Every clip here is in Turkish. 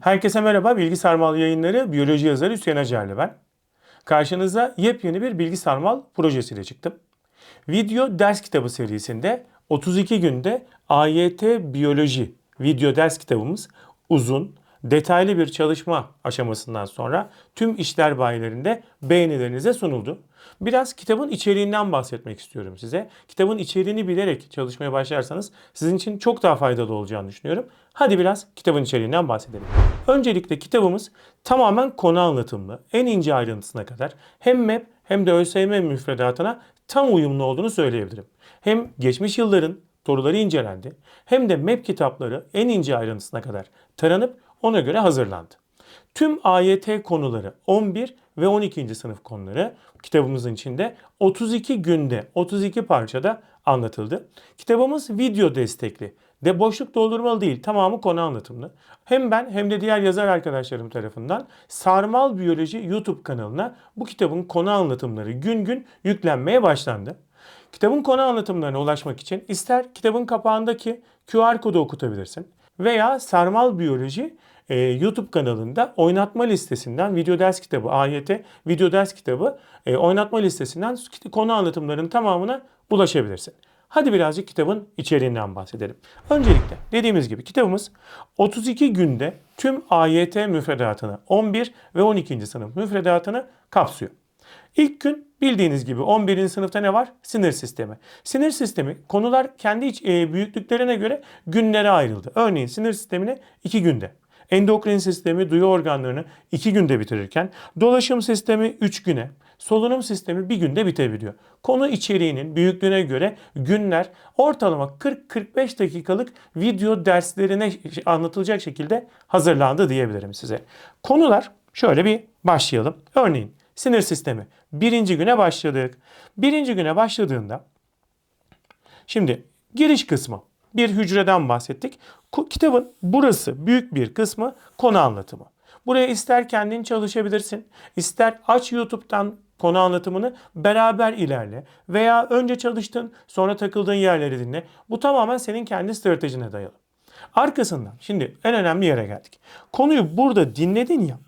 Herkese merhaba. Bilgi Sarmal yayınları biyoloji yazarı Hüseyin Acarlı ben. Karşınıza yepyeni bir Bilgi Sarmal projesiyle çıktım. Video ders kitabı serisinde 32 günde AYT Biyoloji video ders kitabımız uzun, detaylı bir çalışma aşamasından sonra tüm işler bayilerinde beğenilerinize sunuldu. Biraz kitabın içeriğinden bahsetmek istiyorum size. Kitabın içeriğini bilerek çalışmaya başlarsanız sizin için çok daha faydalı olacağını düşünüyorum. Hadi biraz kitabın içeriğinden bahsedelim. Öncelikle kitabımız tamamen konu anlatımlı, en ince ayrıntısına kadar hem MEP hem de ÖSYM müfredatına tam uyumlu olduğunu söyleyebilirim. Hem geçmiş yılların soruları incelendi hem de MEP kitapları en ince ayrıntısına kadar taranıp ona göre hazırlandı. Tüm AYT konuları 11 ve 12. sınıf konuları kitabımızın içinde 32 günde 32 parçada anlatıldı. Kitabımız video destekli. De boşluk doldurmalı değil. Tamamı konu anlatımlı. Hem ben hem de diğer yazar arkadaşlarım tarafından Sarmal Biyoloji YouTube kanalına bu kitabın konu anlatımları gün gün yüklenmeye başlandı. Kitabın konu anlatımlarına ulaşmak için ister kitabın kapağındaki QR kodu okutabilirsin veya Sarmal Biyoloji e, YouTube kanalında oynatma listesinden video ders kitabı AYT video ders kitabı e, oynatma listesinden konu anlatımlarının tamamına ulaşabilirsin. Hadi birazcık kitabın içeriğinden bahsedelim. Öncelikle dediğimiz gibi kitabımız 32 günde tüm AYT müfredatını 11 ve 12. sınıf müfredatını kapsıyor. İlk gün bildiğiniz gibi 11. sınıfta ne var? Sinir sistemi. Sinir sistemi konular kendi iç, e, büyüklüklerine göre günlere ayrıldı. Örneğin sinir sistemini 2 günde. Endokrin sistemi duyu organlarını 2 günde bitirirken dolaşım sistemi 3 güne, solunum sistemi bir günde bitebiliyor. Konu içeriğinin büyüklüğüne göre günler ortalama 40-45 dakikalık video derslerine anlatılacak şekilde hazırlandı diyebilirim size. Konular şöyle bir başlayalım. Örneğin sinir sistemi. Birinci güne başladık. Birinci güne başladığında şimdi giriş kısmı bir hücreden bahsettik. Kitabın burası büyük bir kısmı konu anlatımı. Buraya ister kendin çalışabilirsin, ister aç YouTube'dan konu anlatımını beraber ilerle veya önce çalıştın sonra takıldığın yerleri dinle. Bu tamamen senin kendi stratejine dayalı. Arkasından şimdi en önemli yere geldik. Konuyu burada dinledin ya.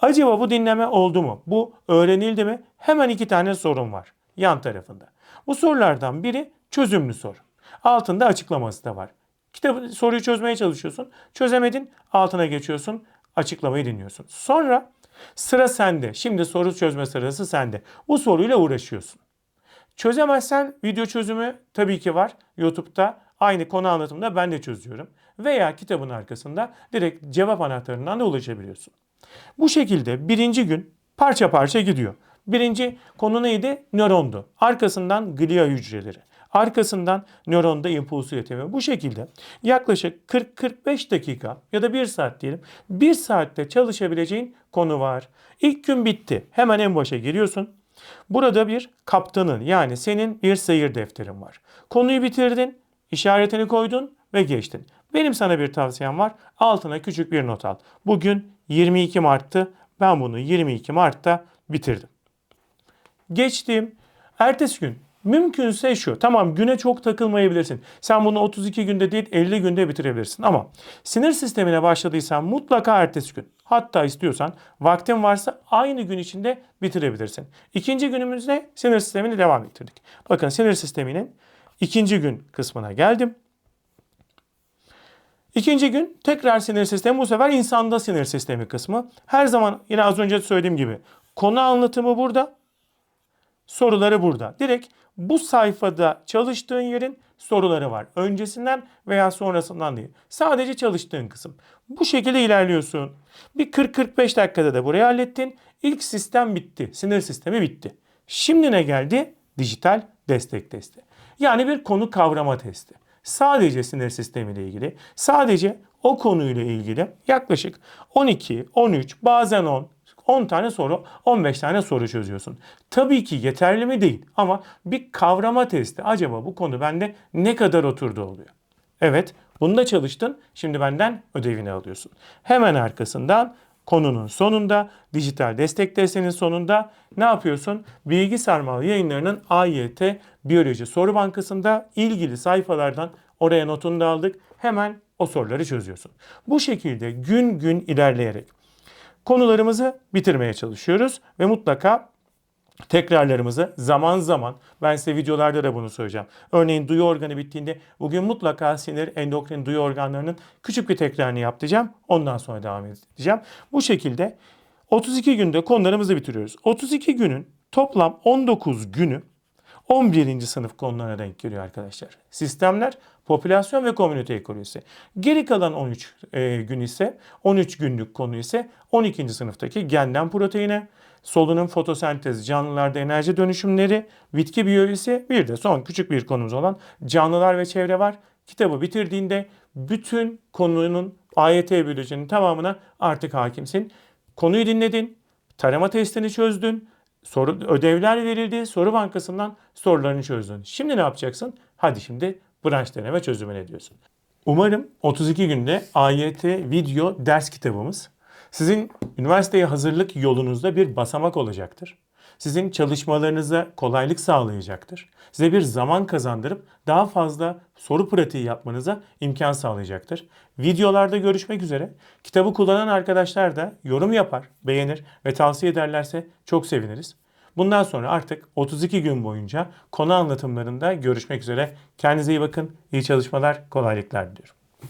Acaba bu dinleme oldu mu? Bu öğrenildi mi? Hemen iki tane sorun var yan tarafında. Bu sorulardan biri çözümlü soru. Altında açıklaması da var. Kitabı soruyu çözmeye çalışıyorsun. Çözemedin, altına geçiyorsun, açıklamayı dinliyorsun. Sonra sıra sende. Şimdi soru çözme sırası sende. Bu soruyla uğraşıyorsun. Çözemezsen video çözümü tabii ki var. YouTube'da aynı konu anlatımında ben de çözüyorum. Veya kitabın arkasında direkt cevap anahtarından da ulaşabiliyorsun. Bu şekilde birinci gün parça parça gidiyor. Birinci konu neydi? Nörondu. Arkasından glia hücreleri. Arkasından nöronda impuls üretimi. Bu şekilde yaklaşık 40-45 dakika ya da 1 saat diyelim. 1 saatte çalışabileceğin konu var. İlk gün bitti. Hemen en başa giriyorsun. Burada bir kaptanın yani senin bir seyir defterin var. Konuyu bitirdin, işaretini koydun ve geçtin. Benim sana bir tavsiyem var. Altına küçük bir not al. Bugün 22 Mart'tı. Ben bunu 22 Mart'ta bitirdim. Geçtim. Ertesi gün mümkünse şu. Tamam güne çok takılmayabilirsin. Sen bunu 32 günde değil 50 günde bitirebilirsin. Ama sinir sistemine başladıysan mutlaka ertesi gün. Hatta istiyorsan vaktin varsa aynı gün içinde bitirebilirsin. İkinci günümüzde sinir sistemini devam ettirdik. Bakın sinir sisteminin ikinci gün kısmına geldim. İkinci gün tekrar sinir sistemi bu sefer insanda sinir sistemi kısmı. Her zaman yine az önce söylediğim gibi konu anlatımı burada, soruları burada. Direkt bu sayfada çalıştığın yerin soruları var. Öncesinden veya sonrasından değil. Sadece çalıştığın kısım. Bu şekilde ilerliyorsun. Bir 40-45 dakikada da burayı hallettin. İlk sistem bitti. Sinir sistemi bitti. Şimdi ne geldi? Dijital destek testi. Yani bir konu kavrama testi. Sadece sinir sistemiyle ilgili, sadece o konuyla ilgili yaklaşık 12, 13, bazen 10, 10 tane soru, 15 tane soru çözüyorsun. Tabii ki yeterli mi değil ama bir kavrama testi. Acaba bu konu bende ne kadar oturdu oluyor? Evet, bunda çalıştın. Şimdi benden ödevini alıyorsun. Hemen arkasından konunun sonunda, dijital destek testinin sonunda ne yapıyorsun? Bilgi Sarmal yayınlarının AYT Biyoloji Soru Bankası'nda ilgili sayfalardan Oraya notunu da aldık. Hemen o soruları çözüyorsun. Bu şekilde gün gün ilerleyerek konularımızı bitirmeye çalışıyoruz ve mutlaka tekrarlarımızı zaman zaman ben size videolarda da bunu söyleyeceğim. Örneğin duyu organı bittiğinde bugün mutlaka sinir endokrin duyu organlarının küçük bir tekrarını yapacağım. Ondan sonra devam edeceğim. Bu şekilde 32 günde konularımızı bitiriyoruz. 32 günün toplam 19 günü 11. sınıf konularına denk geliyor arkadaşlar. Sistemler, popülasyon ve komünite ekolojisi. Geri kalan 13 e, gün ise 13 günlük konu ise 12. sınıftaki genden proteine, solunum fotosentezi, canlılarda enerji dönüşümleri, bitki biyolojisi bir de son küçük bir konumuz olan canlılar ve çevre var. Kitabı bitirdiğinde bütün konunun AYT biyolojinin tamamına artık hakimsin. Konuyu dinledin, tarama testini çözdün, soru ödevler verildi, soru bankasından sorularını çözdün. Şimdi ne yapacaksın? Hadi şimdi branş deneme çözümüne diyorsun. Umarım 32 günde AYT video ders kitabımız sizin üniversiteye hazırlık yolunuzda bir basamak olacaktır. Sizin çalışmalarınıza kolaylık sağlayacaktır. Size bir zaman kazandırıp daha fazla soru pratiği yapmanıza imkan sağlayacaktır. Videolarda görüşmek üzere. Kitabı kullanan arkadaşlar da yorum yapar, beğenir ve tavsiye ederlerse çok seviniriz. Bundan sonra artık 32 gün boyunca konu anlatımlarında görüşmek üzere. Kendinize iyi bakın. İyi çalışmalar, kolaylıklar diliyorum.